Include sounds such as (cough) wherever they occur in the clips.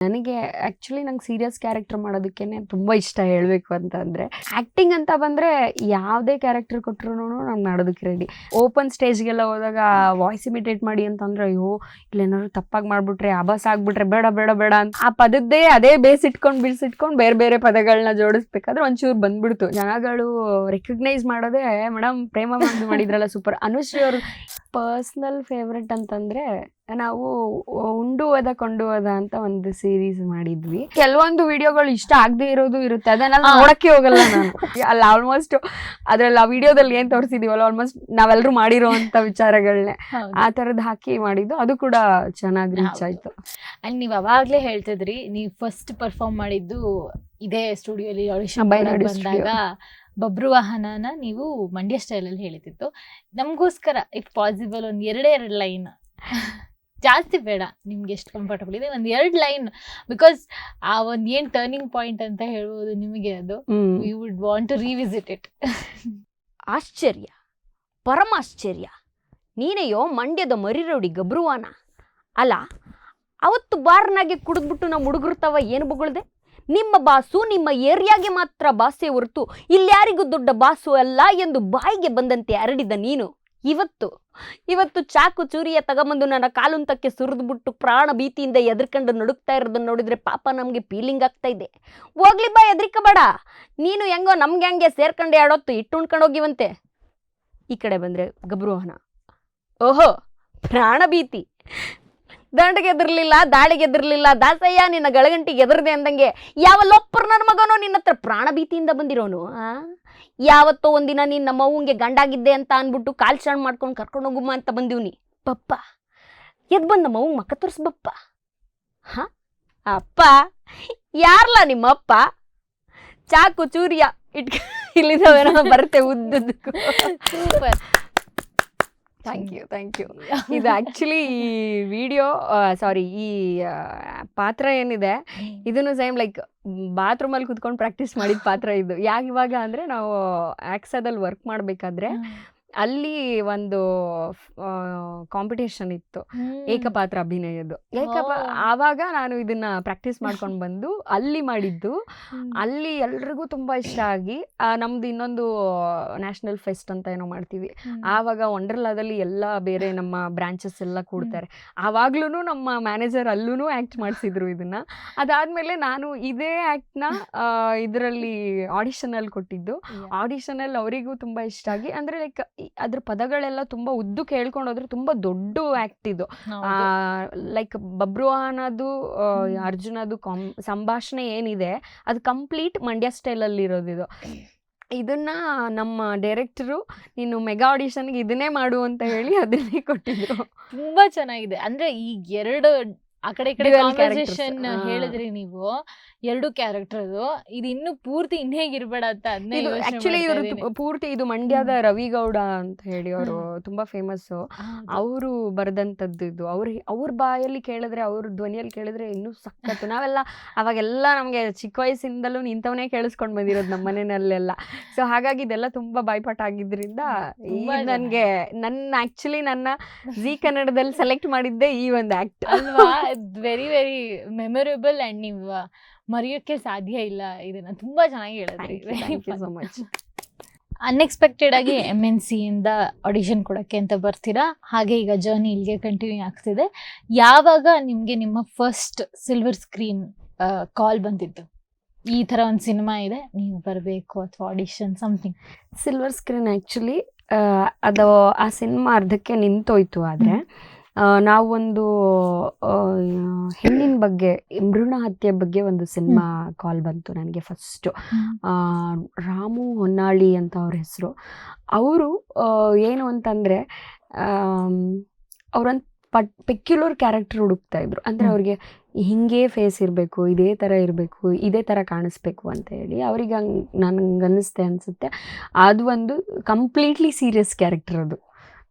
ನನಗೆ ಆಕ್ಚುಲಿ ನಂಗೆ serious character ಮಾಡೋದಕ್ಕೇನೆ ತುಂಬ ಇಷ್ಟ ಹೇಳಬೇಕು ಅಂತ ಆ್ಯಕ್ಟಿಂಗ್ ಆಕ್ಟಿಂಗ್ ಅಂತ ಬಂದರೆ ಯಾವುದೇ ಕ್ಯಾರೆಕ್ಟರ್ ಕೊಟ್ಟರು ನಾನು ಮಾಡೋದಕ್ಕೆ ರೆಡಿ ಓಪನ್ ಸ್ಟೇಜ್ಗೆಲ್ಲ ಹೋದಾಗ ವಾಯ್ಸ್ ಇಮಿಟೇಟ್ ಮಾಡಿ ಅಂತಂದ್ರೆ, ಅಯ್ಯೋ, ಇಲ್ಲೇನಾದ್ರು ತಪ್ಪಾಗಿ ಮಾಡಿಬಿಟ್ರೆ ಅಬಾಸ್ ಆಗಿಬಿಟ್ರೆ, ಬೇಡ ಬೇಡ ಬೇಡ ಅಂತ. ಆ ಪದದ್ದೇ ಅದೇ ಬೇಸ್ ಇಟ್ಕೊಂಡು ಬಿಡಿಸಿಟ್ಕೊಂಡು ಬೇರೆ ಬೇರೆ ಪದಗಳನ್ನ ಜೋಡಿಸ್ಬೇಕಾದ್ರೆ ಒಂಚೂರು ಬಂದ್ಬಿಡ್ತು. ಜನಗಳು ರೆಕಗ್ನೈಸ್ ಮಾಡೋದೇ ಮೇಡಮ್ ಪ್ರೇಮ ಮಾಡಿದ್ರಲ್ಲ ಸೂಪರ್ ಅನುಶ್ರೀ ಅವ್ರ ಪರ್ಸ್ನಲ್ ಫೇವ್ರೆಟ್ ಅಂತಂದ್ರೆ ನಾವು ಉಂಡು ಅದ ಕೊಂಡು ಅದ ಅಂತ ಒಂದು ಸೀರೀಸ್ ಮಾಡಿದ್ವಿ. ಕೆಲವೊಂದು ವಿಡಿಯೋಗಳು ಇಷ್ಟ ಆಗದೆ ಇರೋದು ಇರುತ್ತೆ. ಅದನ್ನ ನೋಡಕ್ಕೆ ಹೋಗಲ್ಲ ನಾನು. ಅಲ್ಲಿ ಆಲ್ಮೋಸ್ಟ್ ಅದ್ರಲ್ಲಿ ಆ ವಿಡಿಯೋದಲ್ಲಿ ಏನ್ ತೋರಿಸಿದೀವಲ್ಲ ಆಲ್ಮೋಸ್ಟ್ ನಾವೆಲ್ಲರೂ ಮಾಡಿರೋ ಅಂತ ವಿಚಾರಗಳನ್ನೇ ಆ ತರದ್ ಹಾಕಿ ಮಾಡಿದ್ದು. ಅದು ಕೂಡ ಚೆನ್ನಾಗಿ ರೀಚ್ ಆಯ್ತು. ಅಂಡ್ ನೀವ್ ಅವಾಗ್ಲೇ ಹೇಳ್ತಿದ್ರಿ ನೀವ್ ಫಸ್ಟ್ ಪರ್ಫಾರ್ಮ್ ಮಾಡಿದ್ದು ಇದೇ ಸ್ಟುಡಿಯೋಲಿ ಬಂದಾಗ ಬಬ್ರು ವಾಹನನ ನೀವು ಮಂಡ್ಯ ಸ್ಟೈಲಲ್ಲಿ ಹೇಳಿತಿತ್ತು ನಮಗೋಸ್ಕರ ಇಫ್ ಪಾಸಿಬಲ್ ಒಂದ್ ಎರಡೇ ಎರಡು ಲೈನ್ ಜಾಸ್ತಿ ಬೇಡ ನಿಮ್ಗೆ ಎಷ್ಟು ಕಂಫರ್ಟಬಲ್ ಇದೆ. ಒಂದ್ ಎರಡ್ ಲೈನ್ ಬಿಕಾಸ್ ಆ ಒಂದ್ ಏನ್ ಟರ್ನಿಂಗ್ ಪಾಯಿಂಟ್ ಅಂತ ಹೇಳ್ಬೋದು ನಿಮಗೆ ಅದು. You would want to revisit it ಆಶ್ಚರ್ಯ ಪರಮಾಶ್ಚರ್ಯ ನೀನೆಯೋ ಮಂಡ್ಯದ ಮರಿರೋಡಿ ಗಬ್ರುವಾನ? ಅಲ್ಲ ಅವತ್ತು ಬಾರ್ನಾಗೆ ಕುಡಿದ್ಬಿಟ್ಟು ನಮ್ಮ ಹುಡುಗರು ತವ ಏನು ಬೊಗಳ್ದೆ? ನಿಮ್ಮ ಬಾಸು ನಿಮ್ಮ ಏರಿಯಾಗೆ ಮಾತ್ರ ಬಾಸೆ ಹೊರತು ಇಲ್ಯಾರಿಗೂ ದೊಡ್ಡ ಬಾಸು ಅಲ್ಲ ಎಂದು ಬಾಯಿಗೆ ಬಂದಂತೆ ಹರಡಿದ ನೀನು. ಇವತ್ತು ಇವತ್ತು ಚಾಕು ಚೂರಿಯ ತಗೊಂಬಂದು ನನ್ನ ಕಾಲುಂತಕ್ಕೆ ಸುರಿದ್ಬಿಟ್ಟು ಪ್ರಾಣ ಭೀತಿಯಿಂದ ಎದ್ರಕಂಡು ನಡುಕ್ತಾ ಇರೋದನ್ನ ನೋಡಿದ್ರೆ ಪಾಪ ನಮಗೆ ಫೀಲಿಂಗ್ ಆಗ್ತಾ ಇದೆ. ಹೋಗ್ಲಿ ಬಾ, ಎದ್ರಿಕಬೇಡ. ನೀನು ಹೆಂಗೋ ನಮ್ಗೆ ಹಂಗೆ ಸೇರ್ಕೊಂಡು ಆಡೋತ್ತು ಇಟ್ಟು ಉಣ್ಕೊಂಡು ಹೋಗಿವಂತೆ ಈ ಕಡೆ ಬಂದ್ರೆ ಗಬ್ರೋಹನ ಓಹೋ, ಪ್ರಾಣ ಭೀತಿ. ದಂಡಗೆ ಎದುರ್ಲಿಲ್ಲ ದಾಳಿಗೆ ಎದುರ್ಲಿಲ್ಲ ದಾಸಯ್ಯ ನಿನ್ನ ಗಳಗಂಟಿಗೆ ಎದರ್ದೆ ಅಂದಂಗೆ ಯಾವ ಲೊಪ್ಪರ್ ನನ್ನ ಮಗನೋ ನಿನ್ನ ಹತ್ರ ಪ್ರಾಣ ಭೀತಿಯಿಂದ ಬಂದಿರೋನು, ಆ? ಯಾವತ್ತೋ ಒಂದಿನ ನೀನು ನಮ್ಮ ಅವ್ವಂಗೆ ಗಂಡಾಗಿದ್ದೆ ಅಂತ ಅಂದ್ಬಿಟ್ಟು ಕಾಲ್ ಸ್ಟಾಂಡ್ ಮಾಡ್ಕೊಂಡು ಕರ್ಕೊಂಡು ಹೋಗುಮ್ಮ ಅಂತ ಬಂದಿವ್ನಿ ಪಪ್ಪ, ಎದ್ ಬಂದ ನಮ್ಮ ಅವ್ವಂಗ್ ಮಕ್ಕ ತೋರಿಸ್ಬಪ್ಪ ಹಾ? ಅಪ್ಪ, ಯಾರ್ಲ ನಿಮ್ಮಪ್ಪ ಚಾಕು, ಚೂರಿಯ ಇಟ್ಕ ಇಲ್ಲಿದವೇನೋ ಬರುತ್ತೆ ಉದ್ದದ್ದು ಥ್ಯಾಂಕ್ ಯು ಥ್ಯಾಂಕ್ ಯು ಇದು ಆ್ಯಕ್ಚುಲಿ ಈ ವಿಡಿಯೋ ಸಾರಿ ಈ ಪಾತ್ರ ಏನಿದೆ ಇದನ್ನು ಸೇಮ್ ಲೈಕ್ ಬಾತ್ರೂಮಲ್ಲಿ ಕುತ್ಕೊಂಡು ಪ್ರಾಕ್ಟೀಸ್ ಮಾಡಿದ ಪಾತ್ರ ಇದು. ಯಾಕೆ ಇವಾಗ ಅಂದರೆ ನಾವು ಆ್ಯಕ್ಸಾದಲ್ಲಿ ವರ್ಕ್ ಮಾಡಬೇಕಾದ್ರೆ ಅಲ್ಲಿ ಒಂದು ಕಾಂಪಿಟೇಷನ್ ಇತ್ತು. ಏಕಪಾತ್ರ ಅಭಿನಯದ್ದು. ಏಕಪಾ ಆವಾಗ ನಾನು ಇದನ್ನ ಪ್ರಾಕ್ಟೀಸ್ ಮಾಡ್ಕೊಂಡು ಬಂದು ಅಲ್ಲಿ ಮಾಡಿದ್ದು. ಅಲ್ಲಿ ಎಲ್ರಿಗೂ ತುಂಬಾ ಇಷ್ಟ ಆಗಿ ನಮ್ದು ಇನ್ನೊಂದು ನ್ಯಾಷನಲ್ ಫೆಸ್ಟ್ ಅಂತ ಏನೋ ಮಾಡ್ತೀವಿ. ಆವಾಗ ವಂಡರ್ಲಾದಲ್ಲಿ ಎಲ್ಲ ಬೇರೆ ನಮ್ಮ ಬ್ರಾಂಚಸ್ ಎಲ್ಲ ಕೂಡ್ತಾರೆ. ಆವಾಗ್ಲೂ ನಮ್ಮ ಮ್ಯಾನೇಜರ್ ಅಲ್ಲೂ ಆಕ್ಟ್ ಮಾಡಿಸಿದ್ರು ಇದನ್ನ. ಅದಾದ್ಮೇಲೆ ನಾನು ಇದೇ ನ ಇದರಲ್ಲಿ ಆಡಿಷನಲ್ಲಿ ಕೊಟ್ಟಿದ್ದು. ಆಡಿಷನಲ್ಲಿ ಅವರಿಗೂ ತುಂಬಾ ಇಷ್ಟ ಆಗಿ ಅಂದ್ರೆ ಲೈಕ್ ಅದ್ರ ಪದಗಳೆಲ್ಲ ತುಂಬಾ ಉದ್ದು ಕೇಳ್ಕೊಂಡು ಹೋದ್ರೆ ತುಂಬಾ ದೊಡ್ಡ ಆಕ್ಟ್ ಇದು. ಲೈಕ್ ಬಬ್ರುವಾನದು. ಅರ್ಜುನದು ಕಾಮ್ ಸಂಭಾಷಣೆ ಏನಿದೆ ಅದು ಕಂಪ್ಲೀಟ್ ಮಂಡ್ಯ ಸ್ಟೈಲಲ್ಲಿ ಇರೋದು ಇದು. ಇದನ್ನ ನಮ್ಮ ಡೈರೆಕ್ಟರು ನೀನು ಮೆಗಾ ಆಡಿಷನ್ಗೆ ಇದನ್ನೇ ಮಾಡು ಅಂತ ಹೇಳಿ ಅದನ್ನೇ ಕೊಟ್ಟಿದ್ರು. ತುಂಬಾ ಚೆನ್ನಾಗಿದೆ. ಅಂದ್ರೆ ಈ ಎರಡು ಆ ಕಡೆ ಈ ಕಡೆ Dual characters. ಕಾನ್ವರ್ಸೇಷನ್ ಆ. ಹೇಳಿದ್ರಿ ನೀವು. ಎರಡು ಕ್ಯಾರೆಕ್ಟರ್ ಇದು ಇನ್ನು ಪೂರ್ತಿ ಇನ್ಹೇಗಿರ್ಬೇಡ ಅಂತ ಅದನ್ನೇ ಇದು ಆಕ್ಚುಲಿ ಇವರು ಪೂರ್ತಿ ಇದು ಮಂಡ್ಯದ ರವಿಗೌಡ ಅಂತ ಹೇಳಿ ಅವರು ತುಂಬಾ ಫೇಮಸ್ ಅವರು ಬರೆದಂತದ್ದು ಇದು. ಅವ್ರ ಅವ್ರ ಬಾಯಲ್ಲಿ ಕೇಳಿದ್ರೆ ಅವ್ರ ಧ್ವನಿಯಲ್ಲಿ ಕೇಳಿದ್ರೆ ಇನ್ನೂ ಸಖತ್ತು. ನಾವೆಲ್ಲ ಅವಾಗೆಲ್ಲ ನಮಗೆ ಚಿಕ್ಕ ವಯಸ್ಸಿಂದಲೂ ಇಂಥವನ್ನೇ ಕೇಳಿಸ್ಕೊಂಡು ಬಂದಿರೋದು ನಮ್ಮ ಮನೆಯಲ್ಲೆಲ್ಲ. ಸೊ ಹಾಗಾಗಿ ಇದೆಲ್ಲ ತುಂಬಾ ಬಾಯ್ಪಾಠ ಆಗಿದ್ರಿಂದ ತುಂಬಾ ಜನ. ನನಗೆ ನನ್ನ ಆಕ್ಚುಲಿ ನನ್ನ ಜಿ ಕನ್ನಡದಲ್ಲಿ ಸೆಲೆಕ್ಟ್ ಮಾಡಿದ್ದೆ ಈ ಒಂದು ಆಕ್ಟ್ ಅಲ್ವಾ? ವೆರಿ ವೆರಿ ಮೆಮೊರೇಬಲ್ ಆ್ಯಂಡ್ ನೀವು ಮರೆಯೋಕ್ಕೆ ಸಾಧ್ಯ ಇಲ್ಲ. ಇದನ್ನು ತುಂಬಾ ಚೆನ್ನಾಗಿ ಹೇಳಿದ್ರಿ. ವೆರಿ ಸೋ ಮಚ್ ಅನ್ಎಕ್ಸ್ಪೆಕ್ಟೆಡ್ ಆಗಿ ಎಂ ಎನ್ ಸಿ ಇಂದ ಆಡಿಷನ್ ಕೊಡಕ್ಕೆ ಅಂತ ಬರ್ತೀರಾ? ಹಾಗೆ ಈಗ ಜರ್ನಿ ಇಲ್ಲಿಗೆ ಕಂಟಿನ್ಯೂ ಆಗ್ತಿದೆ. ಯಾವಾಗ ನಿಮ್ಗೆ ನಿಮ್ಮ ಫಸ್ಟ್ ಸಿಲ್ವರ್ ಸ್ಕ್ರೀನ್ ಕಾಲ್ ಬಂದಿತ್ತು ಈ ಥರ ಒಂದು ಸಿನಿಮಾ ಇದೆ ನೀವು ಬರಬೇಕು ಅಥವಾ audition something silver screen actually ಅದು ಆ ಸಿನಿಮಾ ಅರ್ಧಕ್ಕೆ ನಿಂತೋಯ್ತು ಆದರೆ ನಾವೊಂದು ಒಂದು ಹೆಣ್ಣಿನ ಬಗ್ಗೆ ಭ್ರೂಣ ಹತ್ಯೆ ಬಗ್ಗೆ ಒಂದು ಸಿನಿಮಾ ಕಾಲ್ ಬಂತು ನನಗೆ ಫಸ್ಟು ರಾಮು ಹೊನ್ನಾಳಿ ಅಂತ ಅವ್ರ ಹೆಸರು. ಅವರು ಏನು ಅಂತಂದರೆ ಅವ್ರಂತ ಪಟ್ ಪೆಕ್ಯುಲರ್ ಕ್ಯಾರೆಕ್ಟರ್ ಹುಡುಕ್ತಾ ಇದ್ರು. ಅಂದರೆ. ಅವ್ರಿಗೆ ಹಿಂಗೆ ಫೇಸ್ ಇರಬೇಕು ಇದೇ ಥರ ಇರಬೇಕು ಇದೇ ಥರ ಕಾಣಿಸ್ಬೇಕು ಅಂತ ಹೇಳಿ ಅವ್ರಿಗೆ ಹಂಗೆ ನನಗೆ ಅನ್ನಿಸ್ತೆ ಅನಿಸುತ್ತೆ. ಅದು ಒಂದು ಕಂಪ್ಲೀಟ್ಲಿ ಸೀರಿಯಸ್ ಕ್ಯಾರೆಕ್ಟರ್ ಅದು.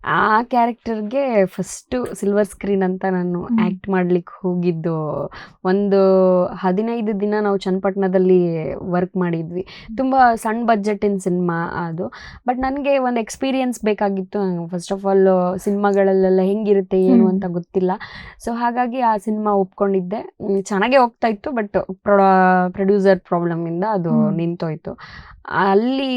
ಆ ಕ್ಯಾರೆಕ್ಟರ್ಗೆ ಫಸ್ಟು ಸಿಲ್ವರ್ ಸ್ಕ್ರೀನ್ ಅಂತ ನಾನು. ಆ್ಯಕ್ಟ್ ಮಾಡ್ಲಿಕ್ಕೆ ಹೋಗಿದ್ದು. ಒಂದು ಹದಿನೈದು ದಿನ ನಾವು ಚನ್ನಪಟ್ಟಣದಲ್ಲಿ ವರ್ಕ್ ಮಾಡಿದ್ವಿ. ತುಂಬ ಸಣ್ಣ ಬಜೆಟಿನ ಸಿನಿಮಾ ಅದು. ಬಟ್ ನನಗೆ ಒಂದು ಎಕ್ಸ್ಪೀರಿಯನ್ಸ್ ಬೇಕಾಗಿತ್ತು. ಫಸ್ಟ್ ಆಫ್ ಆಲ್ ಸಿನಿಮಾಗಳಲ್ಲೆಲ್ಲ ಹೆಂಗಿರುತ್ತೆ ಏನು ಅಂತ ಗೊತ್ತಿಲ್ಲ. ಸೊ ಹಾಗಾಗಿ ಆ ಸಿನಿಮಾ ಒಪ್ಕೊಂಡಿದ್ದೆ. ಚೆನ್ನಾಗೆ ಹೋಗ್ತಾ ಇತ್ತು. ಬಟ್ ಪ್ರೊಡ್ಯೂಸರ್ ಪ್ರಾಬ್ಲಮಿಂದ ಅದು. ನಿಂತೋಯ್ತು. ಅಲ್ಲಿ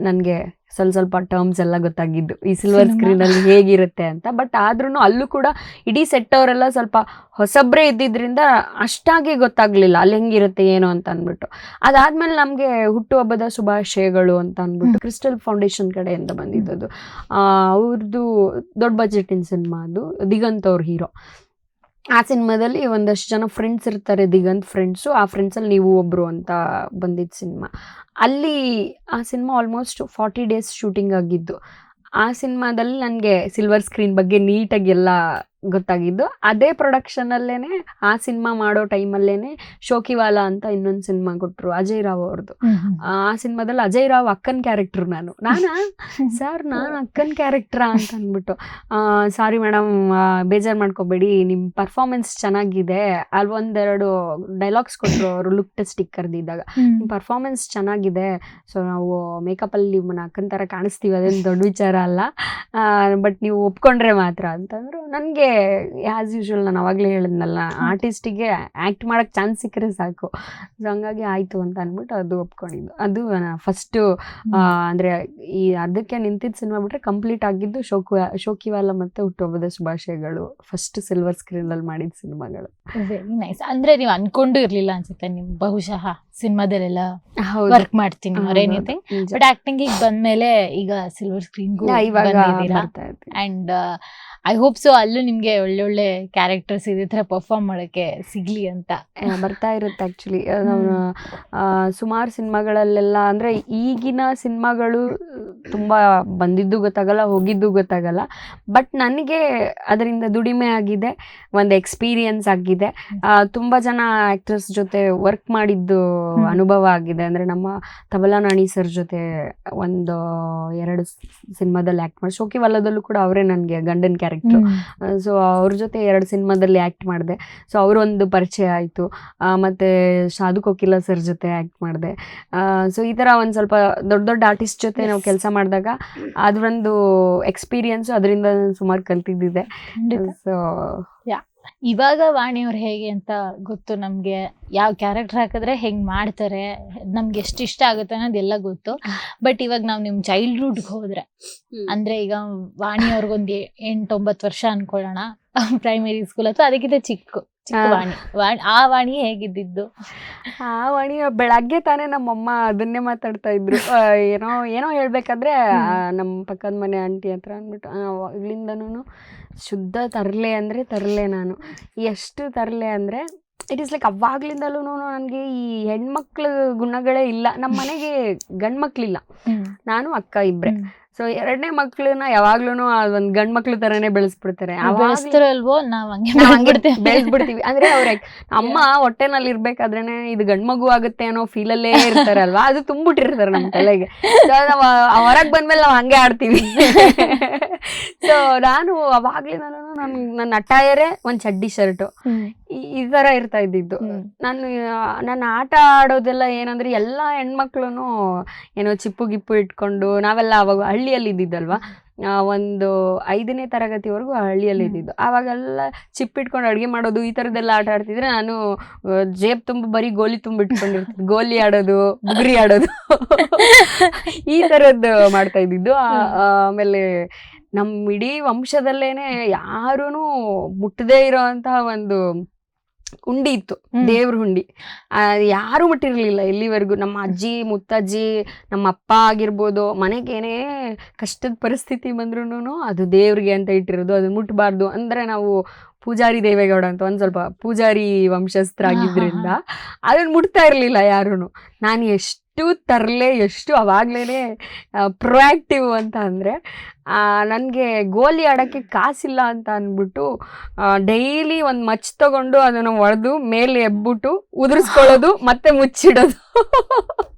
ನನಗೆ ಸ್ವಲ್ಪ ಸ್ವಲ್ಪ ಟರ್ಮ್ಸ್ ಎಲ್ಲ ಗೊತ್ತಾಗಿದ್ದು. ಈ ಸಿಲ್ವರ್. ಸ್ಕ್ರೀನ್ ಅಲ್ಲಿ ಹೇಗಿರುತ್ತೆ ಅಂತ. ಬಟ್ ಆದ್ರೂ ಅಲ್ಲೂ ಕೂಡ ಇಡೀ ಸೆಟ್ ಅವರೆಲ್ಲ ಸ್ವಲ್ಪ ಹೊಸಬ್ರೆ ಇದ್ದಿದ್ರಿಂದ ಅಷ್ಟಾಗಿ ಗೊತ್ತಾಗ್ಲಿಲ್ಲ. ಅಲ್ಲಿ ಹೆಂಗಿರುತ್ತೆ ಏನು ಅಂತ ಅಂದ್ಬಿಟ್ಟು. ಅದಾದ್ಮೇಲೆ ನಮಗೆ ಹುಟ್ಟುಹಬ್ಬದ ಶುಭಾಶಯಗಳು ಅಂತ ಅಂದ್ಬಿಟ್ಟು ಕ್ರಿಸ್ಟಲ್ ಫೌಂಡೇಶನ್ ಕಡೆಯಿಂದ ಬಂದಿದ್ದದು. ಅವ್ರದ್ದು ದೊಡ್ಡ ಬಜೆಟಿನ ಸಿನಿಮಾ ಅದು. ದಿಗಂತ್ ಅವ್ರ ಹೀರೋ ಆ ಸಿನಿಮಾದಲ್ಲಿ ಒಂದಷ್ಟು ಜನ ಫ್ರೆಂಡ್ಸ್ ಇರ್ತಾರೆ, ದಿಗಂತ್ ಫ್ರೆಂಡ್ಸು ಆ ಫ್ರೆಂಡ್ಸಲ್ಲಿ ನೀವು ಒಬ್ಬರು ಅಂತ ಬಂದಿದ್ದ ಸಿನಿಮಾ. ಅಲ್ಲಿ ಆ cinema almost forty days shooting ಆಗಿದ್ದು. ಆ ಸಿನಿಮಾದಲ್ಲಿ ನನಗೆ ಸಿಲ್ವರ್ ಸ್ಕ್ರೀನ್ ಬಗ್ಗೆ ನೀಟಾಗಿ ಎಲ್ಲ ಗೊತ್ತಾಗಿದ್ದು. ಅದೇ ಪ್ರೊಡಕ್ಷನ್ ಅಲ್ಲೇನೆ ಆ ಸಿನಿಮಾ ಮಾಡೋ ಟೈಮಲ್ಲೇನೆ ಶೋಕಿವಾಲ ಅಂತ ಇನ್ನೊಂದು ಸಿನಿಮಾ ಕೊಟ್ರು ಅಜಯ್ ರಾವ್ ಅವ್ರದ್ದು ಆ ಸಿನಿಮಾದಲ್ಲಿ ಅಜಯ್ ರಾವ್ ಅಕ್ಕನ್ ಕ್ಯಾರೆಕ್ಟರ್ ನಾನು. ನಾನಾ? (laughs) ಸರ್ ನಾನು ಅಕ್ಕನ್ ಕ್ಯಾರೆಕ್ಟ್ರಾ ಅಂತ ಅಂದ್ಬಿಟ್ಟು. ಸಾರಿ ಮೇಡಮ್ ಬೇಜಾರು ಮಾಡ್ಕೋಬೇಡಿ ನಿಮ್ಮ ಪರ್ಫಾರ್ಮೆನ್ಸ್ ಚೆನ್ನಾಗಿದೆ. ಅಲ್ಲಿ ಒಂದೆರಡು ಡೈಲಾಗ್ಸ್ ಕೊಟ್ಟರು ಅವರು ಲುಕ್ ಟೆಸ್ಟಿಗೆ ಕರೆದಿದ್ದಾಗ ನಿಮ್ಮ ಪರ್ಫಾರ್ಮೆನ್ಸ್ ಚೆನ್ನಾಗಿದೆ. ಸೊ ನಾವು ಮೇಕಪ್ಪಲ್ಲಿ ನಿಮ್ಮನ್ನ ಅಕ್ಕನ ಥರ ಕಾಣಿಸ್ತೀವಿ ಅದೇನು ದೊಡ್ಡ ವಿಚಾರ ಅಲ್ಲ. ಬಟ್ ನೀವು ಒಪ್ಕೊಂಡ್ರೆ ಮಾತ್ರ ಅಂತಂದ್ರು. ನನಗೆ ಆ್ಯಸ್ ಯೂಶ್ವಲ್ ನಾನು ಅವಾಗಲೇ ಹೇಳಿದ್ನಲ್ಲ ಆರ್ಟಿಸ್ಟಿಗೆ ಆ್ಯಕ್ಟ್ ಮಾಡೋಕ್ಕೆ ಚಾನ್ಸ್ ಸಿಕ್ಕರೆ ಸಾಕು. ಸೊ ಹಂಗಾಗಿ ಆಯಿತು ಅಂತ ಅಂದ್ಬಿಟ್ಟು ಅದು ಒಪ್ಕೊಂಡಿದ್ದು. ಅದು ಫಸ್ಟು ಅಂದರೆ ಈ ಅದಕ್ಕೆ ನಿಂತಿದ್ದ ಸಿನಿಮಾ ಬಿಟ್ಟರೆ ಕಂಪ್ಲೀಟ್ ಆಗಿದ್ದು ಶೋಕು ಶೋಕಿವಾಲ ಮತ್ತು ಹುಟ್ಟುಹಬ್ಬದ ಶುಭಾಶಯಗಳು. ಫಸ್ಟ್ ಸಿಲ್ವರ್ ಸ್ಕ್ರೀನಲ್ಲಿ ಮಾಡಿದ ಸಿನಿಮಾಗಳು ವೆರಿ ನೈಸ್ ಅಂದ್ರೆ ನೀವು ಅಂದ್ಕೊಂಡು ಇರಲಿಲ್ಲ ಅನ್ಸುತ್ತೆ ನಿಮ್ಮ ಬಹುಶಃ. ಸಿನಿಮಾದಲ್ಲೆಲ್ಲ ಹೌದು. ವರ್ಕ್ ಮಾಡ್ತೀನಿ ಎನಿಥಿಂಗ್ ಬಟ್ ಆಕ್ಟಿಂಗ್ ಈಗ ಬಂದ್ಮೇಲೆ ಈಗ ಸಿಲ್ವರ್ ಸ್ಕ್ರೀನ್ಗೂ ಬರ್ತಾ ಅಂಡ್ ಐ ಹೋಪ್ ಸೊ ಅಲ್ಲೂ ನಿಮ್ಗೆ ಒಳ್ಳೊಳ್ಳೆ ಕ್ಯಾರೆಕ್ಟರ್ಸ್ ಇದೇ ತರ ಪರ್ಫಾರ್ಮ್ ಮಾಡಕ್ಕೆ ಸಿಗ್ಲಿ ಅಂತ. ಬರ್ತಾ ಇರುತ್ತೆ ಆಕ್ಚುಲಿ ಸುಮಾರು ಸಿನಿಮಾಗಳಲ್ಲೆಲ್ಲ ಅಂದ್ರೆ ಈಗಿನ ಸಿನಿಮಾಗಳು ತುಂಬಾ ಬಂದಿದ್ದು ಗೊತ್ತಾಗಲ್ಲ ಹೋಗಿದ್ದು ಗೊತ್ತಾಗಲ್ಲ. ಬಟ್ ನನಗೆ ಅದರಿಂದ ದುಡಿಮೆ ಆಗಿದೆ ಒಂದು ಎಕ್ಸ್ಪೀರಿಯನ್ಸ್ ಆಗಿದೆ. ತುಂಬಾ ಜನ ಆಕ್ಟ್ರೆಸ್ ಜೊತೆ ವರ್ಕ್ ಮಾಡಿದ್ದು. ಅನುಭವ ಆಗಿದೆ ಅಂದರೆ ನಮ್ಮ ತಬಲಾ ನಾಣಿ ಸರ್ ಜೊತೆ ಒಂದು ಎರಡು ಸಿನಿಮಾದಲ್ಲಿ ಆ್ಯಕ್ಟ್ ಮಾಡಿ ಶೋಕಿವಲ್ಲದಲ್ಲೂ ಕೂಡ ಅವರೇ ನನಗೆ ಗಂಡನ ಕ್ಯಾರೆಕ್ಟ್ರು ಸೊ ಅವ್ರ ಜೊತೆ ಎರಡು ಸಿನಿಮಾದಲ್ಲಿ ಆ್ಯಕ್ಟ್ ಮಾಡಿದೆ. ಸೊ ಅವರೊಂದು ಪರಿಚಯ ಆಯಿತು. ಮತ್ತು ಶಾದು ಕೋಕಿಲ ಸರ್ ಜೊತೆ ಆ್ಯಕ್ಟ್ ಮಾಡಿದೆ. ಸೊ ಈ ಥರ ಒಂದು ಸ್ವಲ್ಪ ದೊಡ್ಡ ದೊಡ್ಡ ಆರ್ಟಿಸ್ಟ್ ಜೊತೆ ನಾವು ಕೆಲಸ ಮಾಡಿದಾಗ ಅದರೊಂದು ಎಕ್ಸ್ಪೀರಿಯನ್ಸು ಅದರಿಂದ ಸುಮಾರು ಕಲ್ತಿದ್ದಿದೆ. ಸೊ ಸೊ ಇವಾಗ ವಾಣಿಯವ್ರು ಹೇಗೆ ಅಂತ ಗೊತ್ತು ನಮ್ಗೆ. ಯಾವ ಕ್ಯಾರೆಕ್ಟರ್ ಹಾಕಿದ್ರೆ ಹೆಂಗ್ ಮಾಡ್ತಾರೆ ನಮ್ಗೆ ಎಷ್ಟು ಇಷ್ಟ ಆಗುತ್ತೆ ಅನ್ನೋದೆಲ್ಲ ಗೊತ್ತು. ಬಟ್ ಇವಾಗ ನಾವು ನಿಮ್ ಚೈಲ್ಡ್ಹುಡ್ ಹೋದ್ರೆ ಅಂದ್ರೆ ಈಗ ವಾಣಿ ಅವ್ರಿಗೊಂದು ಎಂಟೊಂಬತ್ತು ವರ್ಷ ಅನ್ಕೊಳ್ಳೋಣ. ಪ್ರೈಮರಿ ಸ್ಕೂಲ್ ಅಥವಾ ಅದಕ್ಕಿಂತ ಚಿಕ್ಕ. ಚಿಕ್ಕ ವಾಣಿ ವಾಣಿ ಆ ವಾಣಿ ಹೇಗಿದ್ದಿದ್ದು? ಆ ವಾಣಿ ಬೆಳಗ್ಗೆ ತಾನೇ ನಮ್ಮಮ್ಮ ಅದನ್ನೇ ಮಾತಾಡ್ತಾ ಇದ್ರು. ಏನೋ ಏನೋ ಹೇಳ್ಬೇಕಾದ್ರೆ ನಮ್ಮ ಪಕ್ಕದ ಮನೆ ಆಂಟಿ ಹತ್ರ ಅಂದ್ಬಿಟ್ಟು ಅವಾಗ್ಲಿಂದನೂ ಶುದ್ಧ ತರಲೆ ಅಂದರೆ ತರಲೆ ನಾನು. ಎಷ್ಟು ತರಲೆ ಅಂದರೆ ಇಟ್ ಇಸ್ ಲೈಕ್ ಅವಾಗ್ಲಿಂದಲೂ ನನಗೆ ಈ ಹೆಣ್ಮಕ್ಳ ಗುಣಗಳೇ ಇಲ್ಲ. ನಮ್ಮ ಮನೆಗೆ ಗಂಡ್ಮಕ್ಳಿಲ್ಲ ನಾನು ಅಕ್ಕ ಇಬ್ರೆ. ಸೊ ಎರಡನೇ ಮಕ್ಳನ್ನ ಯಾವಾಗ್ಲೂ ಒಂದ್ ಗಂಡ್ ಮಕ್ಳು ತರನೇ ಬೆಳೆಸ್ಬಿಡ್ತಾರೆ. ಬೆಳೆಸ್ತಾರಲ್ವೋ ನಾವ್ ಹಂಗೆ ಬೆಳೆಸ್ಬಿಡ್ತೀವಿ. ಅಂದ್ರೆ ಅವ್ರ ಅಮ್ಮ ಹೊಟ್ಟೆನಲ್ಲಿ ಇರ್ಬೇಕಾದ್ರೇನೆ ಇದು ಗಂಡ್ ಮಗು ಆಗುತ್ತೆ ಅನ್ನೋ ಫೀಲಲ್ಲೇ ಇರ್ತಾರಲ್ವಾ? ಅದು ತುಂಬಿಟ್ಟಿರ್ತಾರೆ ನಮ್ ತಲೆಗೆ. ಸೊ ನಾವು ಹೊರಗ್ ಬಂದ್ಮೇಲೆ ನಾವ್ ಹಂಗೆ ಆಡ್ತೀವಿ. (laughs) ಸೊ ನಾನು ಅವಾಗ್ಲೇ ನಾನು ನನ್ ನನ್ನ ಅಟ್ಟಾಯರೇ ಒಂದ್ ಚಡ್ಡಿ ಶರ್ಟು ಈ ತರ ಇರ್ತಾ ಇದ್ದಿದ್ದು. ನಾನು ನಾನು ನನ್ನ ಆಟ ಆಡೋದೆಲ್ಲ ಏನಂದ್ರೆ ಎಲ್ಲ ಹೆಣ್ಮಕ್ಳು ಏನೋ ಚಿಪ್ಪು ಗಿಪ್ಪು ಇಟ್ಕೊಂಡು ನಾವೆಲ್ಲ ಅವಾಗ ಹಳ್ಳಿಯಲ್ಲಿ ಇದ್ದಿದ್ದಲ್ವಾ? ಆ, ಒಂದು ಐದನೇ ತರಗತಿವರೆಗೂ ಹಳ್ಳಿಯಲ್ಲಿ. ಇದ್ದಿದ್ದು. ಅವಾಗೆಲ್ಲ ಚಿಪ್ ಇಟ್ಕೊಂಡು ಅಡುಗೆ ಮಾಡೋದು ಈ ಥರದ್ದೆಲ್ಲ ಆಟ ಆಡ್ತಿದ್ರೆ ನಾನು ಜೇಬ್ ತುಂಬ ಬರೀ ಗೋಲಿ ತುಂಬ ಇಟ್ಕೊಂಡಿರ್ತಿದ್ದೆ. ಗೋಲಿ ಆಡೋದು ಬುಗುರಿ ಆಡೋದು. ಈ ಥರದ್ದು ಮಾಡ್ತಾ ಇದ್ದಿದ್ದು. ಆಮೇಲೆ ನಮ್ಮ ಇಡೀ ವಂಶದಲ್ಲೇನೆ ಯಾರೂ ಮುಟ್ಟದೇ ಇರೋಂತಹ ಒಂದು ಹುಂಡಿ ಇತ್ತು ದೇವ್ರ ಹುಂಡಿ. ಆ, ಯಾರು ಮುಟ್ಟಿರ್ಲಿಲ್ಲ ಇಲ್ಲಿವರೆಗೂ. ನಮ್ಮ ಅಜ್ಜಿ ಮುತ್ತಜ್ಜಿ ನಮ್ಮ ಅಪ್ಪ ಆಗಿರ್ಬೋದು ಮನೆಗೆ ಏನೇ ಕಷ್ಟದ ಪರಿಸ್ಥಿತಿ ಬಂದ್ರೂ ಅದು ದೇವ್ರಿಗೆ ಅಂತ ಇಟ್ಟಿರೋದು ಅದು ಮುಟ್ಬಾರ್ದು. ಅಂದ್ರೆ ನಾವು ಪೂಜಾರಿ ದೇವೇಗೌಡ ಅಂತ ಒಂದ್ ಸ್ವಲ್ಪ ಪೂಜಾರಿ ವಂಶಸ್ಥರಾಗಿದ್ರಿಂದ ಅದನ್ನ ಮುಟ್ತಾ ಇರ್ಲಿಲ್ಲ ಯಾರು ನಾನು ಎಷ್ಟು ತರಲೆ ಎಷ್ಟು ಅವಾಗಲೇ ಪ್ರೊಯಾಕ್ಟಿವ್ ಅಂತ ಅಂದರೆ ನನಗೆ ಗೋಲಿ ಆಡೋಕ್ಕೆ ಕಾಸಿಲ್ಲ ಅಂತ ಅಂದ್ಬಿಟ್ಟು ಡೈಲಿ ಒಂದು ಮಚ್ ತಗೊಂಡು ಅದನ್ನು ಒಡೆದು ಮೇಲೆ ಎಬ್ಬಿಟ್ಟು ಉದುರಿಸ್ಕೊಳ್ಳೋದು (laughs) ಮತ್ತೆ ಮುಚ್ಚಿಡೋದು (laughs)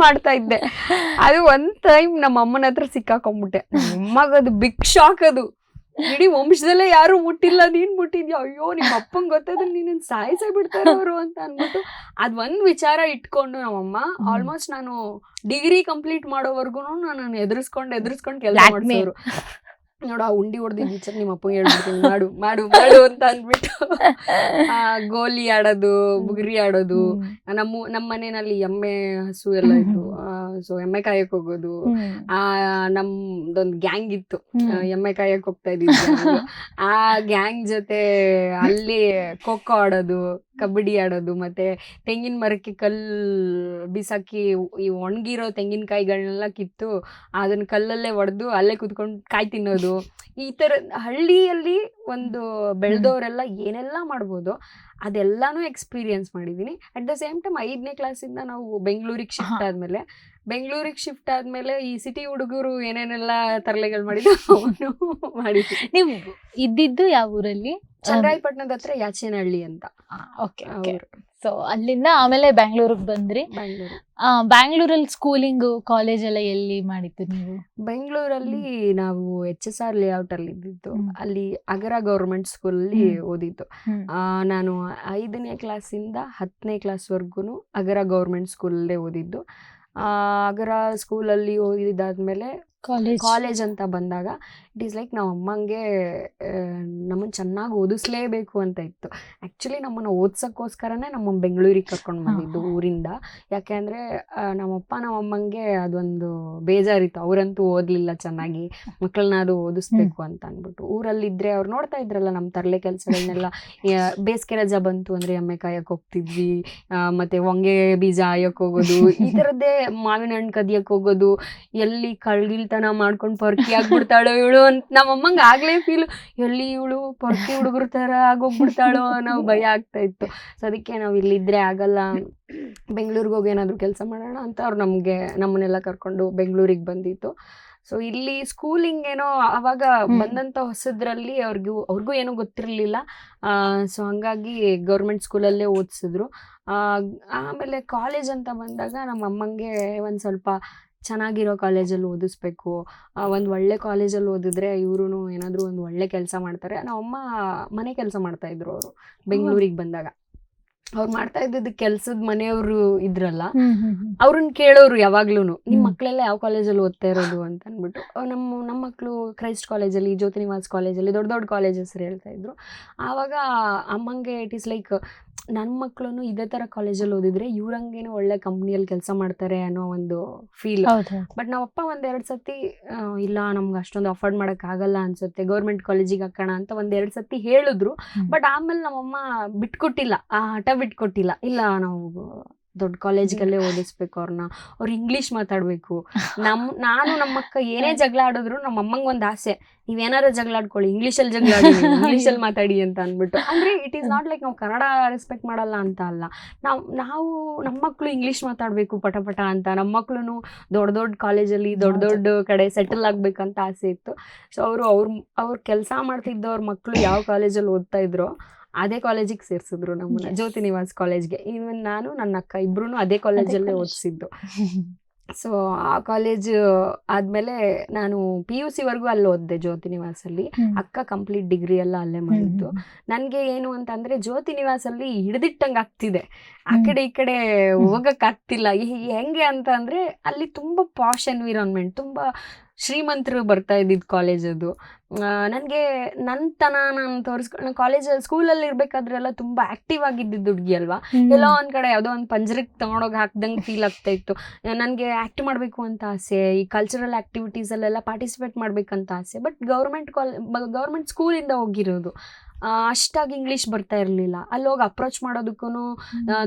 ಮಾಡ್ತಾ ಇದ್ದೆ. ಅದು ಒಂದು ಟೈಮ್ ನಮ್ಮ ಅಮ್ಮನ ಹತ್ರ ಸಿಕ್ಕಾಕೊಂಡ್ಬಿಟ್ಟೆ. ಮಗದು ಬಿಗ್ ಶಾಕ್ ಅದು. ಇಡೀ ವಂಶದಲ್ಲೇ ಯಾರು ಮುಟ್ಟಿಲ್ಲ ನೀನ್ ಮುಟ್ಟಿದ್ಯಾ? ಅಯ್ಯೋ ನಿಮ್ಮ ಅಪ್ಪಂಗ್ ಗೊತ್ತಾದ್ರೆ ನೀನ್ ಸಾಯಿಸೇ ಬಿಡ್ತಾರೆ ಅವರು ಅಂತ ಅನ್ಬಿಟ್ಟು ಅದ್ ಒಂದ್ ವಿಚಾರ ಇಟ್ಕೊಂಡು ನಮ್ಮಮ್ಮ. ಆಲ್ಮೋಸ್ಟ್ ನಾನು ಡಿಗ್ರಿ ಕಂಪ್ಲೀಟ್ ಮಾಡೋವರ್ಗು ನಾನು ಎದುರಿಸ್ಕೊಂಡು ಎದುರಿಸ್ಕೊಂಡು ಕೆಲಸ ಮಾಡಿಸೋರು. ನೋಡು ಆ ಉಂಡಿ ಹೊಡೆದು ಟೀಚರ್ (laughs) ನಿಮ್ಮ ಅಪ್ಪಂಗೆ ಹೇಳ್ಬಿಡ್ತೀನಿ ಮಾಡು ಮಾಡು ಮಾಡು ಅಂತ ಅಂದ್ಬಿಟ್ಟು. (laughs) ಆ ಗೋಲಿ ಆಡೋದು ಬುಗುರಿ ಆಡೋದು ನಮ್ಮ ನಮ್ಮ ಮನೆಯಲ್ಲಿ ಎಮ್ಮೆ ಹಸು ಎಲ್ಲ ಇತ್ತು. ಸೊ ಎಮ್ಮೆ ಕಾಯಕ್ ಹೋಗೋದು. ಆ ನಮ್ದೊಂದ್ ಗ್ಯಾಂಗ್ ಇತ್ತು. ಎಮ್ಮೆ ಕಾಯಕ್ ಹೋಗ್ತಾ ಇದ್ದಿದ್ದು (laughs) ಆ ಗ್ಯಾಂಗ್ ಜೊತೆ ಅಲ್ಲಿ ಖೋಖೋ ಆಡೋದು ಕಬಡ್ಡಿ ಆಡೋದು ಮತ್ತೆ ತೆಂಗಿನ ಮರಕ್ಕೆ ಕಲ್ ಬಿಸಾಕಿ ಈ ಒಣಗಿರೋ ತೆಂಗಿನಕಾಯಿಗಳನ್ನೆಲ್ಲ ಕಿತ್ತು ಅದನ್ನ ಕಲ್ಲಲ್ಲೇ ಒಡೆದು ಅಲ್ಲೇ ಕುತ್ಕೊಂಡು ಕಾಯಿ ತಿನ್ನೋದು. ಈ ತರ ಹಳ್ಳಿಯಲ್ಲಿ ಒಂದು ಬೆಳೆದವರೆಲ್ಲ ಏನೆಲ್ಲ ಮಾಡ್ಬೋದು ಅದೆಲ್ಲಾನು ಎಕ್ಸ್ಪೀರಿಯನ್ಸ್ ಮಾಡಿದೀನಿ ಅಟ್ ದ ಸೇಮ್ ಟೈಮ್ ಐದನೇ ಕ್ಲಾಸಿಂದ ನಾವು ಬೆಂಗಳೂರಿಗೆ ಶಿಫ್ಟ್. ಆದ್ಮೇಲೆ ಬೆಂಗಳೂರಿಗೆ ಶಿಫ್ಟ್ ಆದ್ಮೇಲೆ ಈ ಸಿಟಿ ಹುಡುಗರು ಏನೇನೆಲ್ಲ ತರಲೆಗಳು ಮಾಡಿದ್ರು (laughs) ಅವನು ಮಾಡಿ ನೀವು ಇದ್ದಿದ್ದು ಯಾವ ಊರಲ್ಲಿ? ಚಂದ್ರಾಯಪಟ್ಟಣದ ಹತ್ರ ಯಾಚೇನಹಳ್ಳಿ ಅಂತ. ಓಕೆ ಸೊ ಅಲ್ಲಿಂದ ಆಮೇಲೆ ಬ್ಯಾಂಗ್ಳೂರಿಗೆ ಬಂದ್ರಿ. ಆ, ಬ್ಯಾಂಗ್ಳೂರಲ್ಲಿ ಸ್ಕೂಲಿಂಗ್ ಕಾಲೇಜ್ ಎಲ್ಲ ಎಲ್ಲಿ ಮಾಡಿದ್ದು ನೀವು? ಬೆಂಗಳೂರಲ್ಲಿ ನಾವು ಎಚ್ ಎಸ್ ಆರ್ ಲೇಔಟ್ ಅಲ್ಲಿ ಇದ್ದಿದ್ದು. ಅಲ್ಲಿ ಅಗರ ಗೌರ್ಮೆಂಟ್ ಸ್ಕೂಲ್ ಅಲ್ಲಿ ಓದಿದ್ದು. ನಾನು ಐದನೇ ಕ್ಲಾಸಿಂದ ಹತ್ತನೇ ಕ್ಲಾಸ್ವರೆಗೂ ಅಗರ ಗೌರ್ಮೆಂಟ್ ಸ್ಕೂಲಲ್ಲೇ ಓದಿದ್ದು. ಅಗರ ಸ್ಕೂಲಲ್ಲಿ ಓದಿದ್ದಾದ್ಮೇಲೆ ಕಾಲೇಜ್ ಕಾಲೇಜ್ ಅಂತ ಬಂದಾಗ ಇಟ್ ಈಸ್ ಲೈಕ್ ನಾವು ಅಮ್ಮಂಗೆ ನಮ್ಮನ್ನು ಚೆನ್ನಾಗಿ ಓದಿಸ್ಲೇಬೇಕು ಅಂತ ಇತ್ತು. ಆ್ಯಕ್ಚುಲಿ ನಮ್ಮನ್ನು ಓದ್ಸೋಕ್ಕೋಸ್ಕರನೇ ನಮ್ಮ ಬೆಂಗಳೂರಿಗೆ ಕರ್ಕೊಂಡು ಬಂದಿದ್ದು ಊರಿಂದ. ಯಾಕೆ ಅಂದರೆ ನಮ್ಮಪ್ಪ ನಮ್ಮಮ್ಮಂಗೆ ಅದೊಂದು ಬೇಜಾರಿತ್ತು. ಅವರಂತೂ ಓದಲಿಲ್ಲ ಚೆನ್ನಾಗಿ ಮಕ್ಕಳನ್ನ ಅದು ಓದಿಸ್ಬೇಕು ಅಂತ ಅಂದ್ಬಿಟ್ಟು. ಊರಲ್ಲಿದ್ದರೆ ಅವ್ರು ನೋಡ್ತಾ ಇದ್ರಲ್ಲ ನಮ್ಮ ತರಲೆ ಕೆಲಸಗಳನ್ನೆಲ್ಲ ಬೇಸಿಗೆ ರಜಾ ಬಂತು ಅಂದರೆ ಎಮ್ಮೆ ಕಾಯಕ್ಕೆ ಹೋಗ್ತಿದ್ವಿ ಮತ್ತು ಮತ್ತೆ ಹೊಂಗೆ ಬೀಜ ಆಯಕ್ಕೆ ಹೋಗೋದು ಈ ಥರದ್ದೇ ಮಾವಿನ ಹಣ್ಣು ಕದಿಯಕ್ಕೆ ಹೋಗೋದು ಎಲ್ಲಿ ಕಳ್ಗಿಲ್ತನ ಮಾಡ್ಕೊಂಡು ಪೊರ್ಕಿ ಆಗ್ಬಿಡ್ತಾಳೋ ಇವಳು ಅಂತ ನಮ್ಮಮ್ಮಂಗೆ ಆಗ್ಲೇ ಫೀಲ್ ಎಲ್ಲಿ ಇವಳು ಪೊರ್ಕಿ ಹುಡುಗರ ಥರ ಆಗೋಗ್ಬಿಡ್ತಾಳೋ ಅನ್ನೋ ಭಯ ಆಗ್ತಾ ಇತ್ತು. ಸೊ ಅದಕ್ಕೆ ನಾವು ಇಲ್ಲಿದ್ರೆ ಆಗಲ್ಲ. ಬೆಂಗಳೂರಿಗೆ ಹೋಗಿ ಏನಾದರೂ ಕೆಲಸ ಮಾಡೋಣ ಅಂತ ಅವ್ರು ನಮಗೆ ನಮ್ಮನ್ನೆಲ್ಲ ಕರ್ಕೊಂಡು ಬೆಂಗಳೂರಿಗೆ ಬಂದಿತ್ತು. ಸೊ ಇಲ್ಲಿ ಸ್ಕೂಲಿಂಗ್ ಏನೋ ಅವಾಗ ಬಂದಂತ ಹೊಸದ್ರಲ್ಲಿ ಅವ್ರಿಗೂ ಅವ್ರಿಗೂ ಏನೂ ಗೊತ್ತಿರಲಿಲ್ಲ. ಸೊ ಹಂಗಾಗಿ ಗೌರ್ಮೆಂಟ್ ಸ್ಕೂಲಲ್ಲೇ ಓದಿಸಿದ್ರು. ಆಮೇಲೆ ಕಾಲೇಜ್ ಅಂತ ಬಂದಾಗ ನಮ್ಮ ಅಮ್ಮಂಗೆ ಒಂದು ಸ್ವಲ್ಪ ಚೆನ್ನಾಗಿರೋ ಕಾಲೇಜಲ್ಲಿ ಓದಿಸ್ಬೇಕು. ಒಂದು ಒಳ್ಳೆ ಕಾಲೇಜಲ್ಲಿ ಓದಿದ್ರೆ ಇವರು ಏನಾದರೂ ಒಂದು ಒಳ್ಳೆ ಕೆಲಸ ಮಾಡ್ತಾರೆ. ನಮ್ಮಮ್ಮ ಮನೆ ಕೆಲಸ ಮಾಡ್ತಾ ಇದ್ರು ಅವರು ಬೆಂಗಳೂರಿಗೆ ಬಂದಾಗ. ಅವ್ರು ಮಾಡ್ತಾ ಇದ್ದಿದ್ದು ಕೆಲ್ಸದ ಮನೆಯವರು ಇದ್ರಲ್ಲ ಅವ್ರನ್ನ ಕೇಳೋರು ಯಾವಾಗ್ಲೂ ನಿಮ್ಮ ಮಕ್ಳೆಲ್ಲ ಮಕ್ಕಳೆಲ್ಲ ಯಾವ ಕಾಲೇಜಲ್ಲಿ ಓದ್ತಾ ಇರೋದು? ಅಂತ ಅಂದ್ಬಿಟ್ಟು ನಮ್ಮ ನಮ್ಮ ಮಕ್ಕಳು ಕ್ರೈಸ್ಟ್ ಕಾಲೇಜಲ್ಲಿ ಜ್ಯೋತಿನಿವಾಸ್ ಕಾಲೇಜಲ್ಲಿ ದೊಡ್ಡ ದೊಡ್ಡ ಕಾಲೇಜಸ್ ಹೇಳ್ತಾ ಇದ್ರು. ಆವಾಗ ಅಮ್ಮಂಗೆ ಇಟ್ ಈಸ್ ಲೈಕ್ ನನ್ನ ಮಕ್ಕಳು ಇದೇ ತರ ಕಾಲೇಜಲ್ಲಿ ಓದಿದ್ರೆ ಇವ್ರಂಗೇನು ಒಳ್ಳೆ ಕಂಪ್ನಿಯಲ್ಲಿ ಕೆಲಸ ಮಾಡ್ತಾರೆ ಅನ್ನೋ ಒಂದು ಫೀಲ್ ಬಟ್ ನಾವಪ್ಪ ಎರಡ್ ಸತಿ ಇಲ್ಲ ನಮ್ಗೆ ಅಷ್ಟೊಂದು ಅಫೋರ್ಡ್ ಆಗಲ್ಲ ಅನ್ಸುತ್ತೆ ಗೌರ್ಮೆಂಟ್ ಕಾಲೇಜಿಗೆ ಹಾಕೋಣ ಅಂತ ಒಂದ್ ಎರಡ್ ಸತಿ ಹೇಳಿದ್ರು. ಬಟ್ ಆಮೇಲೆ ನಮ್ಮಮ್ಮ ಬಿಟ್ಕೊಟ್ಟಿಲ್ಲ ಆ ಹಠ ಬಿಟ್ಕೊಟ್ಟಿಲ್ಲ. ಇಲ್ಲ ನಾವು ದೊಡ್ಡ ಕಾಲೇಜ್ಗಲ್ಲೇ ಓದಿಸ್ಬೇಕು ಅವ್ರನ್ನ ಅವ್ರು ಇಂಗ್ಲೀಷ್ ಮಾತಾಡ್ಬೇಕು. (laughs) ನಮ್ ನಾನು ನಮ್ಮಕ್ಕ ಏನೇ ಜಗಳ ಆಡಿದ್ರು ನಮ್ಮ ಅಮ್ಮಂಗ್ ಒಂದ್ ಆಸೆ. ನೀವೇನಾರ ಜಗಳ ಆಡ್ಕೊಳ್ಳಿ ಇಂಗ್ಲೀಷಲ್ಲಿ ಜಗಳ ಆಡಿ (laughs) ಇಂಗ್ಲೀಷಲ್ಲಿ ಮಾತಾಡಿ ಅಂತ ಅಂದ್ಬಿಟ್ಟು. ಅಂದ್ರೆ ಇಟ್ ಈಸ್ ನಾಟ್ ಲೈಕ್ ನಾವು ಕನ್ನಡ ರೆಸ್ಪೆಕ್ಟ್ ಮಾಡಲ್ಲ ಅಂತ ಅಲ್ಲ. ನಾವು ನಾವು ನಮ್ಮ ಮಕ್ಕಳು ಇಂಗ್ಲೀಷ್ ಮಾತಾಡ್ಬೇಕು ಪಟ ಪಟ ಅಂತ. ನಮ್ಮ ಮಕ್ಕಳು ದೊಡ್ಡ ದೊಡ್ಡ ಕಾಲೇಜಲ್ಲಿ ದೊಡ್ಡ. ದೊಡ್ಡ ಕಡೆ ಸೆಟಲ್ ಆಗ್ಬೇಕಂತ ಆಸೆ ಇತ್ತು. ಸೊ ಅವರು ಅವ್ರ ಅವ್ರ ಕೆಲಸ ಮಾಡ್ತಿದ್ದವ್ರ ಮಕ್ಕಳು ಯಾವ ಕಾಲೇಜಲ್ಲಿ ಓದ್ತಾ ಇದ್ರೋ ಅದೇ ಕಾಲೇಜಿಗೆ ಸೇರಿಸಿದ್ರು ನಮ್ಮನ್ನ. ಜ್ಯೋತಿ ನಿವಾಸ್ ಕಾಲೇಜ್ಗೆ ಈವನ್ ನಾನು ನನ್ನ ಅಕ್ಕ ಇಬ್ರು ಅದೇ ಕಾಲೇಜಲ್ಲೇ. ಓದಿಸಿದ್ದು. ಸೊ ಆ ಕಾಲೇಜ್ ಆದ್ಮೇಲೆ ನಾನು ಪಿ ಯು ಸಿವರೆಗೂ ಅಲ್ಲಿ ಓದಿದೆ ಜ್ಯೋತಿ ನಿವಾಸಲ್ಲಿ ಅಕ್ಕ ಕಂಪ್ಲೀಟ್ ಡಿಗ್ರಿ ಎಲ್ಲ ಅಲ್ಲೇ ಮಾಡಿದ್ದು ನನಗೆ ಏನು ಅಂತಂದ್ರೆ ಜ್ಯೋತಿ ನಿವಾಸಲ್ಲಿ ಹಿಡಿದಿಟ್ಟಂಗೆ ಆಗ್ತಿದೆ. ಆ ಕಡೆ ಈ ಕಡೆ ಹೋಗಕ್ ಆಗ್ತಿಲ್ಲ. ಈ- ಹೆಂಗೆ ಅಂತ ಅಂದ್ರೆ ಅಲ್ಲಿ ತುಂಬಾ ಪಾಶ್ ಎನ್ವಿರಾನ್ಮೆಂಟ್ ತುಂಬಾ ಶ್ರೀಮಂತರು ಬರ್ತಾ ಇದ್ದಿದ್ದು ಕಾಲೇಜ್ ಅದು. ನನಗೆ ನನ್ನತನ ನಾನು ತೋರಿಸ್ಕೊಂಡು ಕಾಲೇಜ್ ಸ್ಕೂಲಲ್ಲಿ ಇರಬೇಕಾದ್ರೆಲ್ಲ ತುಂಬಾ ಆಕ್ಟಿವ್ ಆಗಿದ್ದಿದ್ದು ಹುಡುಗಿ ಅಲ್ವಾ? ಎಲ್ಲೋ ಒಂದು ಕಡೆ ಯಾವುದೋ ಒಂದು ಪಂಜರಕ್ಕೆ ತೊಗೊಂಡೋಗಿ ಹಾಕ್ದಂಗೆ ಫೀಲ್ ಆಗ್ತಾ ಇತ್ತು. ನನಗೆ ಆ್ಯಕ್ಟ್ ಮಾಡಬೇಕು ಅಂತ ಆಸೆ ಈ ಕಲ್ಚರಲ್ ಆ್ಯಕ್ಟಿವಿಟೀಸಲ್ಲೆಲ್ಲ ಪಾರ್ಟಿಸಿಪೇಟ್ ಮಾಡಬೇಕಂತ ಆಸೆ ಬಟ್ ಗೌರ್ಮೆಂಟ್ ಕಾಲ್ ಗೌರ್ಮೆಂಟ್ ಸ್ಕೂಲಿಂದ ಹೋಗಿರೋದು. ಅಷ್ಟಾಗಿ ಇಂಗ್ಲೀಷ್ ಬರ್ತಾ ಇರಲಿಲ್ಲ. ಅಲ್ಲಿ ಹೋಗಿ ಅಪ್ರೋಚ್ ಮಾಡೋದಕ್ಕೂ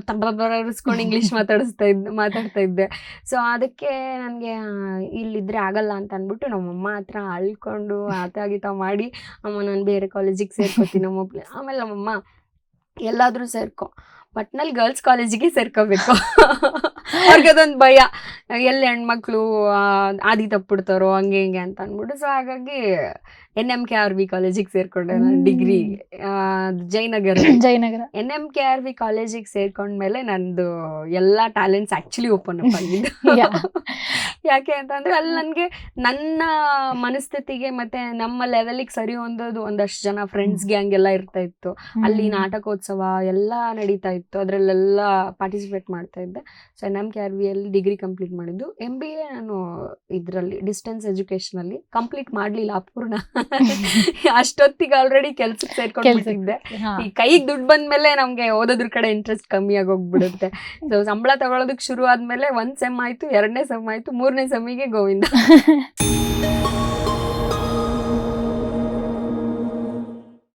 ತಬ್ಬರಿಸ್ಕೊಂಡು ಇಂಗ್ಲೀಷ್ ಮಾತಾಡಿಸ್ತಾ ಇದ್ದೆ ಮಾತಾಡ್ತಾ ಇದ್ದೆ. ಸೊ ಅದಕ್ಕೆ ನನಗೆ ಇಲ್ಲಿದ್ರೆ ಆಗಲ್ಲ ಅಂತ ಅಂದ್ಬಿಟ್ಟು ನಮ್ಮಮ್ಮ ಹತ್ರ ಅಳ್ಕೊಂಡು ಆತ ಗೀತ ಮಾಡಿ ಅಮ್ಮ ನಾನು ಬೇರೆ ಕಾಲೇಜಿಗೆ ಸೇರ್ಕೊತೀನಿ ನಮ್ಮ ಪ್ಲೇ ಆಮೇಲೆ ನಮ್ಮಮ್ಮ ಎಲ್ಲಾದರೂ ಸೇರ್ಕೊ. ಒಟ್ನಲ್ಲಿ ಗರ್ಲ್ಸ್ ಕಾಲೇಜಿಗೆ ಸೇರ್ಕೋಬೇಕು. ಅವ್ರಿಗೆ ಅದೊಂದು ಭಯ. ಎಲ್ಲಿ ಹೆಣ್ಮಕ್ಳು ಆದಿ ತಪ್ಪಿಡ್ತಾರೋ ಹಂಗೆ ಹಿಂಗೆ ಅಂತ ಅಂದ್ಬಿಟ್ಟು ಸೊ ಹಾಗಾಗಿ N M K R V ಕಾಲೇಜಿಗೆ ಸೇರ್ಕೊಂಡೆ ನಾನು. Degree Jayanagar. (coughs) Jayanagar. N M K R V ಕಾಲೇಜಿಗೆ ಸೇರ್ಕೊಂಡ್ಮೇಲೆ ನಂದು ಎಲ್ಲಾ ಟ್ಯಾಲೆಂಟ್ಸ್ ಆಕ್ಚುಲಿ ಓಪನ್ ಅಪ್ ಆಗಿದ್ದು. (laughs) ಯಾಕೆ ಅಂತಂದ್ರೆ ಅಲ್ಲಿ ನನ್ಗೆ ನನ್ನ ಮನಸ್ಥಿತಿಗೆ ಮತ್ತೆ ನಮ್ಮ ಲೆವೆಲಿಗೆ ಸರಿ ಹೊಂದೋದು ಒಂದಷ್ಟು ಜನ ಫ್ರೆಂಡ್ಸ್ ಹಂಗೆಲ್ಲ ಇರ್ತಾ ಇತ್ತು. ಅಲ್ಲಿ ನಾಟಕೋತ್ಸವ ಎಲ್ಲ ನಡೀತಾ ಇತ್ತು. ಅದ್ರಲ್ಲೆಲ್ಲ ಪಾರ್ಟಿಸಿಪೇಟ್ ಮಾಡ್ತಾ ಇದ್ದೆ. So N M K R V ಅಲ್ಲಿ ಡಿಗ್ರಿ ಕಂಪ್ಲೀಟ್ ಮಾಡಿದ್ದು ಎಂ ಬಿ ಎ ನಾನು ಇದರಲ್ಲಿ ಡಿಸ್ಟೆನ್ಸ್ ಎಜುಕೇಶನ್ ಅಲ್ಲಿ ಕಂಪ್ಲೀಟ್ ಮಾಡ್ಲಿಲ್ಲ ಅಪೂರ್ಣ (laughs) ಅಷ್ಟೊತ್ತಿಗೆ ಆಲ್ರೆಡಿ ಕೆಲ್ಸಕ್ಕೆ ಸೇರ್ಕೊಂಡಿದ್ದೆ. ಈ ಕೈಗೆ ದುಡ್ಡು ಬಂದ್ಮೇಲೆ ನಮ್ಗೆ ಓದೋದ್ರ ಕಡೆ ಇಂಟ್ರೆಸ್ಟ್ ಕಮ್ಮಿ ಆಗೋಗ್ಬಿಡುತ್ತೆ. ಸೊ ಸಂಬಳ ತಗೊಳೋದಕ್ಕೆ ಶುರು ಆದ್ಮೇಲೆ ಒಂದ್ ಸೆಮ್ ಆಯ್ತು ಎರಡನೇ ಸೆಮ್ ಆಯ್ತು ಮೂರನೇ ಸೆಮ್ಮಿಗೆ ಗೋವಿಂದ. (laughs)